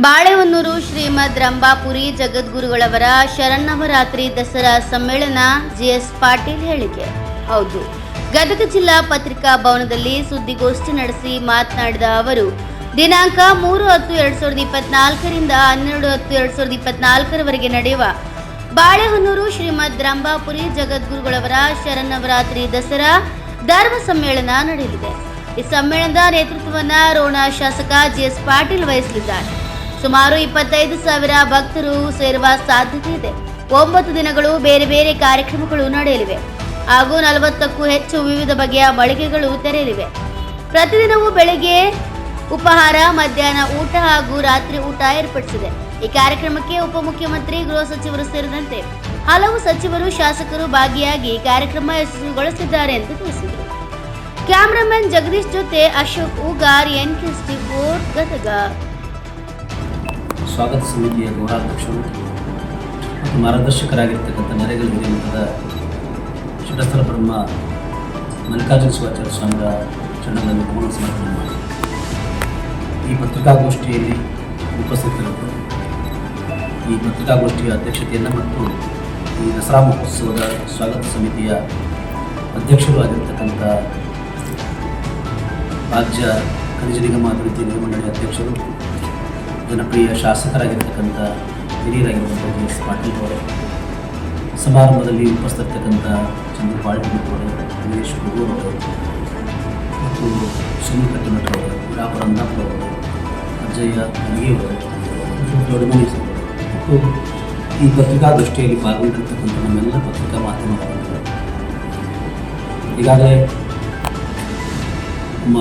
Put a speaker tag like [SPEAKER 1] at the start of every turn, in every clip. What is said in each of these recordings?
[SPEAKER 1] ಬಾಳೆಹೊನ್ನೂರು, ಶ್ರೀಮದ್ ರಂಭಾಪುರಿ, ಜಗದ್ಗುರುಗಳವರ ಶರನ್ನವರಾತ್ರಿ ದಸರಾ ಸಮ್ಮೇಳನ ಜಿಎಸ್ ಪಾಟೀಲ್ ಹೇಳಿಕೆ. ಹೌದು. ಗದಗ ಜಿಲ್ಲಾ ಪತ್ರಿಕಾ ಭವನದಲ್ಲಿ ಸುದ್ದಿಗೋಷ್ಠಿ ನಡೆಸಿ ಮಾತನಾಡಿದ ಅವರು, ದಿನಾಂಕ ಮೂರು ಹತ್ತು ಎರಡ್ ಸಾವಿರದ ಇಪ್ಪತ್ನಾಲ್ಕರಿಂದ ಹನ್ನೆರಡು ಹತ್ತು ಎರಡ್ ಸಾವಿರದ ಇಪ್ಪತ್ನಾಲ್ಕರವರೆಗೆ ನಡೆಯುವ ಬಾಳೆಹೊನ್ನೂರು, ಶ್ರೀಮದ್ ರಂಭಾಪುರಿ, ಜಗದ್ಗುರುಗಳವರ ಶರನ್ನವರಾತ್ರಿ ದಸರಾ ಧರ್ಮ ಸಮ್ಮೇಳನ ನಡೆಯಲಿದೆ. ಈ ಸಮ್ಮೇಳನದ ನೇತೃತ್ವವನ್ನು ರೋಣ ಶಾಸಕ ಜಿಎಸ್ ಪಾಟೀಲ್ ವಹಿಸಲಿದ್ದಾರೆ. ಸುಮಾರು ಇಪ್ಪತ್ತೈದು ಸಾವಿರ ಭಕ್ತರು ಸೇರುವ ಸಾಧ್ಯತೆ ಇದೆ. ಒಂಬತ್ತು ದಿನಗಳು ಬೇರೆ ಬೇರೆ ಕಾರ್ಯಕ್ರಮಗಳು ನಡೆಯಲಿವೆ. ಹಾಗೂ ನಲವತ್ತಕ್ಕೂ ಹೆಚ್ಚು ವಿವಿಧ ಬಗೆಯ ಮಳಿಗೆಗಳು ತೆರೆಯಲಿವೆ. ಪ್ರತಿದಿನವೂ ಬೆಳಿಗ್ಗೆ ಉಪಹಾರ, ಮಧ್ಯಾಹ್ನ ಊಟ ಹಾಗೂ ರಾತ್ರಿ ಊಟ ಏರ್ಪಡಿಸಿದೆ. ಈ ಕಾರ್ಯಕ್ರಮಕ್ಕೆ ಉಪಮುಖ್ಯಮಂತ್ರಿ, ಗೃಹ ಸಚಿವರು ಸೇರಿದಂತೆ ಹಲವು ಸಚಿವರು, ಶಾಸಕರು ಭಾಗಿಯಾಗಿ ಕಾರ್ಯಕ್ರಮ ಯಶಸ್ವಿಗೊಳಿಸಿದ್ದಾರೆ ಎಂದು ತಿಳಿಸಿದರು. ಕ್ಯಾಮರಾಮನ್ ಜಗದೀಶ್ ಜೊತೆ ಅಶೋಕ್, ಉಗಾರ್, ಎನ್ ಕೆ ಸ್ಟಿ ಗದಗ
[SPEAKER 2] ಸ್ವಾಗತ ಸಮಿತಿಯ ಗೌರವಾಧ್ಯಕ್ಷರು ಮತ್ತು ಮಾರ್ಗದರ್ಶಕರಾಗಿರ್ತಕ್ಕಂಥ ನರೇಗಲ್ ಹಿರಿಯ ಮಠದ ಬ್ರಹ್ಮ ಮಲ್ಲಿಕಾರ್ಜುನ ಶಿವಾಚಾರ್ಯ ಸ್ವಾಮಿಗಳ ಚರಣಗಳನ್ನು ಪೂರ್ಣ ಸಮರ್ಪಣೆ ಮಾಡಿ. ಈ ಪತ್ರಿಕಾಗೋಷ್ಠಿಯಲ್ಲಿ ಉಪಸ್ಥಿತರಿದ್ದರು ಈ ಪತ್ರಿಕಾಗೋಷ್ಠಿಯ ಅಧ್ಯಕ್ಷತೆಯನ್ನು ಮತ್ತು ಈ ದಸರಾ ಮಹೋತ್ಸವದ ಸ್ವಾಗತ ಸಮಿತಿಯ ಅಧ್ಯಕ್ಷರು ಆಗಿರ್ತಕ್ಕಂಥ ರಾಜ್ಯ ಖನಿಜ ನಿಗಮ ಅಭಿವೃದ್ಧಿ ಅಧ್ಯಕ್ಷರು ಜನಪ್ರಿಯ ಶಾಸಕರಾಗಿರ್ತಕ್ಕಂಥ ಹಿರಿಯರಾಗಿರುವಂಥ ಜಿ ಎಸ್ ಪಾಟೀಲ್ ಅವರು, ಸಮಾರಂಭದಲ್ಲಿ ಉಪಸ್ಥಿತಕ್ಕಂಥ ಚಂದ್ರಪಾಳ್ ಅವರು, ದಿನೇಶ್ ಕುಗೂರ್ ಅವರು, ಮತ್ತು ಸುನಿಲ್ ಕಟ್ಟಿಮಠ ಅವರು, ವೀರಾಪುರ ಅಂದಾಪುರ ಅವರು ಅಜ್ಜಯ್ಯ ಅಡಿಗೆಯವರು ದೊಡ್ಡಮನಿ ಮತ್ತು ಈ ಪತ್ರಿಕಾಗೋಷ್ಠಿಯಲ್ಲಿ ಪಾಲ್ಗೊಂಡಿರ್ತಕ್ಕಂಥ ನಮ್ಮೆಲ್ಲ ಪತ್ರಿಕಾ ಮಾಧ್ಯಮಗಳು ಈಗಾಗಲೇ ನಮ್ಮ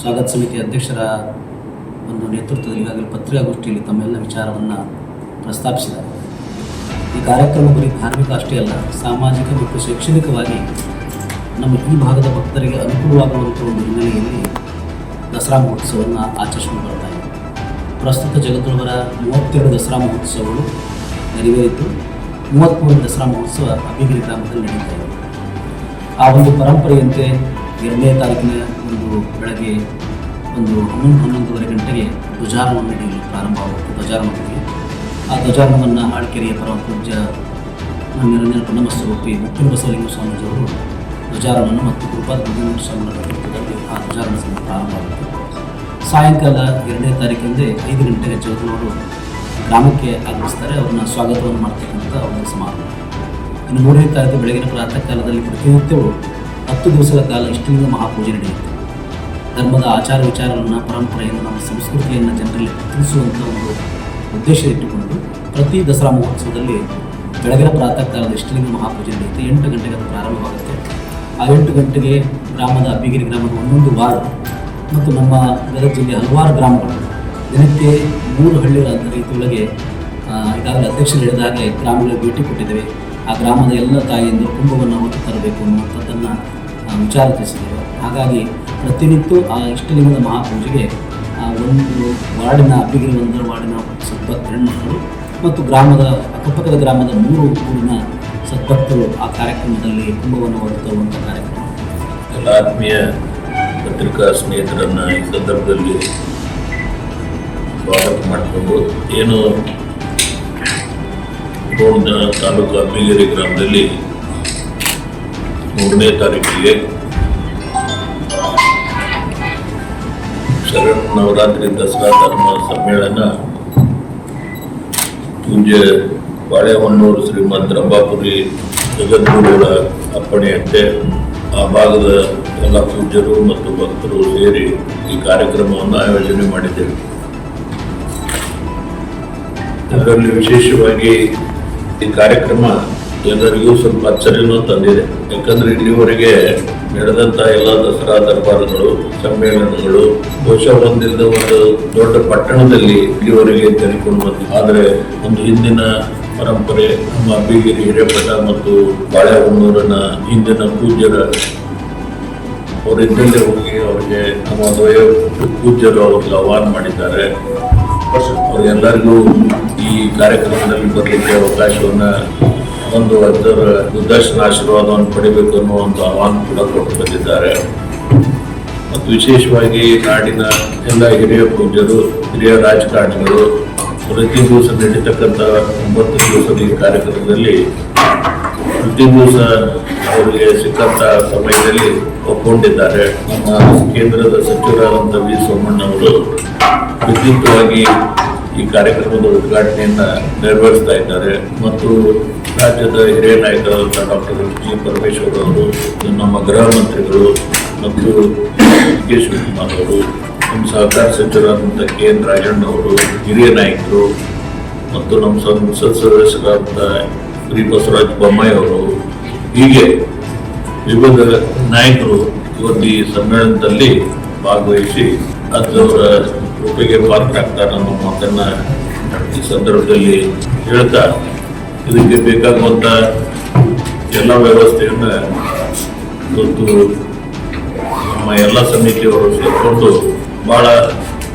[SPEAKER 2] ಸ್ವಾಗತ ಸಮಿತಿ ಅಧ್ಯಕ್ಷರ ಒಂದು ನೇತೃತ್ವದಲ್ಲಿ ಈಗಾಗಲೇ ಪತ್ರಿಕಾಗೋಷ್ಠಿಯಲ್ಲಿ ತಮ್ಮೆಲ್ಲ ವಿಚಾರವನ್ನು ಪ್ರಸ್ತಾಪಿಸಿದ್ದಾರೆ. ಈ ಕಾರ್ಯಕ್ರಮ ಬರೀ ಧಾರ್ಮಿಕ ಅಷ್ಟೇ ಅಲ್ಲ, ಸಾಮಾಜಿಕ ಮತ್ತು ಶೈಕ್ಷಣಿಕವಾಗಿ ನಮ್ಮ ಈ ಭಾಗದ ಭಕ್ತರಿಗೆ ಅನುಕೂಲವಾಗುವಂಥ ಒಂದು ಹಿನ್ನೆಲೆಯಲ್ಲಿ ದಸರಾ ಮಹೋತ್ಸವವನ್ನು ಆಚರಿಸಿಕೊಂಡು ಬರ್ತಾ ಇದೆ. ಪ್ರಸ್ತುತ ಜಗತ್ತೊಳಗರ ಮೂವತ್ತೆರಡು ದಸರಾ ಮಹೋತ್ಸವಗಳು ನೆರವೇರಿತು ಮೂವತ್ತ್ಮೂರು ದಸರಾ ಮಹೋತ್ಸವ ಅಭಿಗಿರಿ ಗ್ರಾಮದಲ್ಲಿ ನಡೀತಾ ಇದೆ. ಆ ಒಂದು ಪರಂಪರೆಯಂತೆ ಎರಡನೇ ತಾರೀಕಿನ ಒಂದು ಬೆಳಗ್ಗೆ ಒಂದು ಹನ್ನೊಂದು ಹನ್ನೊಂದುವರೆ ಗಂಟೆಗೆ ಧ್ವಜಾರೋಹಣ ನಡೆಯಲು ಪ್ರಾರಂಭವಾಗುತ್ತೆ ಧ್ವಜಾರೋಹಣಕ್ಕೆ. ಆ ಧ್ವಜಾರೋಹಣವನ್ನು ಹಾಳ್ಕೆರೆಯ ಪರಮ ಪೂಜ್ಯ ನಿರಂಜನ ಪನ್ನಮಸ್ತಗೋಪಿ ಮುಪ್ಪಿನ ಬಸವಲಿಂಗ ಸ್ವಾಮೀಜಿಯವರು ಧ್ವಜಾರೋಹಣ ಮತ್ತು ಗುರುಪಾದ ಬುದ್ಧಿಮಂತ ಸ್ವಾಮಿಗಳ ನೇತೃತ್ವದಲ್ಲಿ ಆ ಧ್ವಜಾರೋಹಣ ಸಭೆ ಪ್ರಾರಂಭವಾಗುತ್ತೆ ಸಾಯಂಕಾಲ ಎರಡನೇ ತಾರೀಕಂದೇ ಐದು ಗಂಟೆಗೆ ಜಗದನವರು ಗ್ರಾಮಕ್ಕೆ ಆಗಮಿಸ್ತಾರೆ. ಅವ್ರನ್ನ ಸ್ವಾಗತವನ್ನು ಮಾಡ್ತಕ್ಕಂಥ ಒಂದು ಸಮಾರಂಭ. ಇನ್ನು ಮೂರನೇ ತಾರೀಕು ಬೆಳಗಿನ ಪ್ರಾತಃ ಕಾಲದಲ್ಲಿ ಪ್ರತಿನಿತ್ಯವೂ ಹತ್ತು ದಿವಸಗಳ ಕಾಲ ಇಷ್ಟಲಿಂಗ ಮಹಾಪೂಜೆ ನಡೆಯುತ್ತೆ. ಧರ್ಮದ ಆಚಾರ ವಿಚಾರವನ್ನು ಪರಂಪರೆಯನ್ನು, ನಮ್ಮ ಸಂಸ್ಕೃತಿಯನ್ನು ಜನರಲ್ಲಿ ತಿಳಿಸುವಂಥ ಒಂದು ಉದ್ದೇಶ ಇಟ್ಟುಕೊಂಡು ಪ್ರತಿ ದಸರಾ ಮಹೋತ್ಸವದಲ್ಲಿ ಬೆಳಗಿನ ಪ್ರಾತಃ ಕಾಲದ ಇಷ್ಟಲಿಂಗ ಮಹಾಪೂಜೆ ನಡೆಯುತ್ತೆ ಎಂಟು ಗಂಟೆಗೆ ಅದು ಪ್ರಾರಂಭವಾಗುತ್ತೆ. ಆ ಎಂಟು ಗಂಟೆಗೆ ಗ್ರಾಮದ ಅಬ್ಬಿಗಿರಿ ಗ್ರಾಮದ ಒಂದೊಂದು ವಾರ್ಡ್ ಮತ್ತು ನಮ್ಮ ಗದಗ ಜಿಲ್ಲೆಯ ಹಲವಾರು ಗ್ರಾಮಗಳು ದಿನಕ್ಕೆ ಮೂರು ಹಳ್ಳಿಗಳ ರೀತಿಯೊಳಗೆ ಈಗಾಗಲೇ ಅಧ್ಯಕ್ಷರು ಹೇಳಿದ ಹಾಗೆ ಗ್ರಾಮಗಳಿಗೆ ಭೇಟಿ ಕೊಟ್ಟಿದ್ದೇವೆ. ಆ ಗ್ರಾಮದ ಎಲ್ಲ ತಾಯಿಯಿಂದ ಕುಂಭವನ್ನು ಹೊತ್ತು ತರಬೇಕು ಅನ್ನುವಂಥದ್ದನ್ನು ವಿಚಾರ ತಿಳಿಸಿದ್ದೇವೆ. ಹಾಗಾಗಿ ಪ್ರತಿನಿತ್ಯ ಆ ಇಷ್ಟಲಿಂಗದ ಮಹಾಪೂಜೆಗೆ, ಆ ಒಂದು ವಾರ್ಡಿನ ಅಬ್ಬಿಗಿರಿ ಒಂದರ ವಾರ್ಡಿನ ಸದ್ಭಕ್ತರನ್ನು ಹೆಣ್ಮಕ್ಕಳು ಮತ್ತು ಗ್ರಾಮದ ಅಕ್ಕಪಕ್ಕದ ಗ್ರಾಮದ ಮೂರು ಊರಿನ ಸದ್ಭಕ್ತರು ಆ ಕಾರ್ಯಕ್ರಮದಲ್ಲಿ ಕುಂಭವನ್ನು ಹೊರತರುವಂಥ ಕಾರ್ಯಕ್ರಮ.
[SPEAKER 3] ಎಲ್ಲ ಆತ್ಮೀಯ ಪತ್ರಿಕಾ ಸ್ನೇಹಿತರನ್ನು ಈ ಸಂದರ್ಭದಲ್ಲಿ ಸ್ವಾಗತ ಮಾಡಿಕೊಂಡು ಏನು ರೋಡ್ನ ತಾಲೂಕು ಅಬ್ಬಿಗಿರಿ ಗ್ರಾಮದಲ್ಲಿ ಮೂರನೇ ತಾರೀಕಿಗೆ ನವರಾತ್ರಿ ದಸರಾ ಧರ್ಮ ಸಮ್ಮೇಳನ ಪೂಜ್ಯ ಬಾಳೆಹೊನ್ನೂರು ಶ್ರೀಮಂತ ರಂಭಾಪುರಿ ಜಗದ್ಗುರುಗಳ ಅಪ್ಪಣೆಯಂತೆ ಆ ಭಾಗದ ಎಲ್ಲ ಪೂಜ್ಯರು ಮತ್ತು ಭಕ್ತರು ಸೇರಿ ಈ ಕಾರ್ಯಕ್ರಮವನ್ನು ಆಯೋಜನೆ ಮಾಡಿದ್ದೇವೆ. ಅದರಲ್ಲಿ ವಿಶೇಷವಾಗಿ ಈ ಕಾರ್ಯಕ್ರಮ ಎಲ್ಲರಿಗೂ ಸ್ವಲ್ಪ ಅಚ್ಚರಿನೂ ತಂದಿದೆ. ಯಾಕಂದರೆ ಇಲ್ಲಿವರೆಗೆ ನಡೆದಂತ ಎಲ್ಲ ದಸರಾ ದರ್ಬಾರ್ಗಳು, ಸಮ್ಮೇಳನಗಳು, ಬಹುಶಃ ಒಂದಿಲ್ಲದ ಒಂದು ದೊಡ್ಡ ಪಟ್ಟಣದಲ್ಲಿ ಇಲ್ಲಿವರೆಗೆ ತೆರೆಕೊಂಡು ಬಂದಿದೆ ಆದರೆ ಒಂದು ಹಿಂದಿನ ಪರಂಪರೆ, ನಮ್ಮ ಅಬ್ಬಿಗಿರಿ ಹಿರೇಮಠ ಮತ್ತು ಬಾಳೆಹೊನ್ನೂರನ ಹಿಂದಿನ ಪೂಜ್ಯರ ಅವರಿದ್ದಲ್ಲಿ ಹೋಗಿ ಅವರಿಗೆ ನಮ್ಮ ಪೂಜ್ಯರು ಅವ್ರಿಗೆ ಆಹ್ವಾನ ಮಾಡಿದ್ದಾರೆ. ಅವರೆಲ್ಲರಿಗೂ ಈ ಕಾರ್ಯಕ್ರಮದಲ್ಲಿ ಬರಲಿಕ್ಕೆ ಅವಕಾಶವನ್ನ ಒಂದು ಅದರ ದುರ್ದರ್ಶನ ಆಶೀರ್ವಾದವನ್ನು ಪಡಿಬೇಕು ಅನ್ನೋ ಒಂದು ಆಹ್ವಾನ ಕೂಡ ಕೊಟ್ಟು ಬಂದಿದ್ದಾರೆ. ಮತ್ತು ವಿಶೇಷವಾಗಿ ನಾಡಿನ ಎಲ್ಲ ಹಿರಿಯ ಪೂಜ್ಯರು, ಹಿರಿಯ ರಾಜಕಾರಣಿಗಳು, ಪ್ರತಿ ದಿವಸ ನಡೀತಕ್ಕಂಥ ಒಂಬತ್ತು ದಿವಸದ ಈ ಕಾರ್ಯಕ್ರಮದಲ್ಲಿ ಪ್ರತಿ ದಿವಸ ಅವರಿಗೆ ಸಿಕ್ಕಂಥ ಸಮಯದಲ್ಲಿ ಒಪ್ಪಿಕೊಂಡಿದ್ದಾರೆ ನಮ್ಮ ಕೇಂದ್ರದ ಸಚಿವರಾದಂಥ ವಿ ಸೋಮಣ್ಣ ಅವರು ವಿದ್ಯುಕ್ತವಾಗಿ ಈ ಕಾರ್ಯಕ್ರಮದ ಉದ್ಘಾಟನೆಯನ್ನು ನೆರವೇರಿಸ್ತಾ ಇದ್ದಾರೆ. ಮತ್ತು ರಾಜ್ಯದ ಹಿರಿಯ ನಾಯಕರಾದಂಥ ಡಾಕ್ಟರ್ ಜಿ ಪರಮೇಶ್ವರ್ ಅವರು, ನಮ್ಮ ಗೃಹ ಮಂತ್ರಿಗಳು ಮತ್ತು ಕೆ. ಶಿವಕುಮಾರ್ ಅವರು, ನಮ್ಮ ಸಹಕಾರ ಸಚಿವರಾದಂಥ ಕೆ. ಎನ್. ರಾಜಣ್ಣ ಅವರು, ಹಿರಿಯ ನಾಯಕರು ಮತ್ತು ನಮ್ಮ ಸಂಸತ್ ಸದಸ್ಯರಾದಂಥ ಶ್ರೀ ಬಸವರಾಜ ಬೊಮ್ಮಾಯಿ ಅವರು, ಹೀಗೆ ವಿವಿಧ ನಾಯಕರು ಇವತ್ತು ಈ ಸಮ್ಮೇಳನದಲ್ಲಿ ಭಾಗವಹಿಸಿ ಅದರ ಪಾತ್ರ ಆಗ್ತಾರೆ ಅನ್ನೋ ಮಾತನ್ನ ಈ ಸಂದರ್ಭದಲ್ಲಿ ಹೇಳ್ತಾ ಇದಕ್ಕೆ ಬೇಕಾಗುವಂತ ಎಲ್ಲ ವ್ಯವಸ್ಥೆಯನ್ನ ಇವತ್ತು ನಮ್ಮ ಎಲ್ಲ ಸಮಿತಿಯವರು ಸೇರಿಕೊಂಡು ಬಹಳ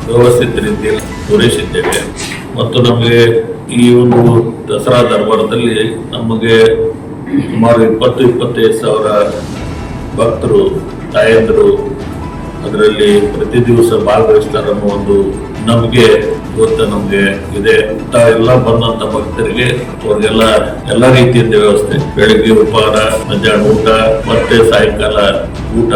[SPEAKER 3] ವ್ಯವಸ್ಥಿತ ರೀತಿಯಲ್ಲಿ ಪೂರೈಸಿದ್ದೇವೆ. ಮತ್ತು ನಮಗೆ ಈ ಒಂದು ದಸರಾ ದರ್ಬಾರದಲ್ಲಿ ನಮಗೆ ಸುಮಾರು ಇಪ್ಪತ್ತು, ಇಪ್ಪತ್ತೈದು ಸಾವಿರ ಭಕ್ತರು, ತಾಯಂದರು, ಅದರಲ್ಲಿ ಪ್ರತಿ ದಿವಸ ಭಾಗವಹಿಸ್ತಾರೆ ಅನ್ನೋ ಒಂದು ನಮಗೆ ಇವತ್ತು ನಮಗೆ ಇದೆ. ಊಟ ಎಲ್ಲ ಬಂದಂತ ಭಕ್ತರಿಗೆ ಅವ್ರಿಗೆಲ್ಲ ಎಲ್ಲ ರೀತಿಯಿಂದ ವ್ಯವಸ್ಥೆ. ಬೆಳಿಗ್ಗೆ ಉಪಹಾರ, ಮಧ್ಯಾಹ್ನ ಊಟ, ಮತ್ತೆ ಸಾಯಂಕಾಲ ಊಟ.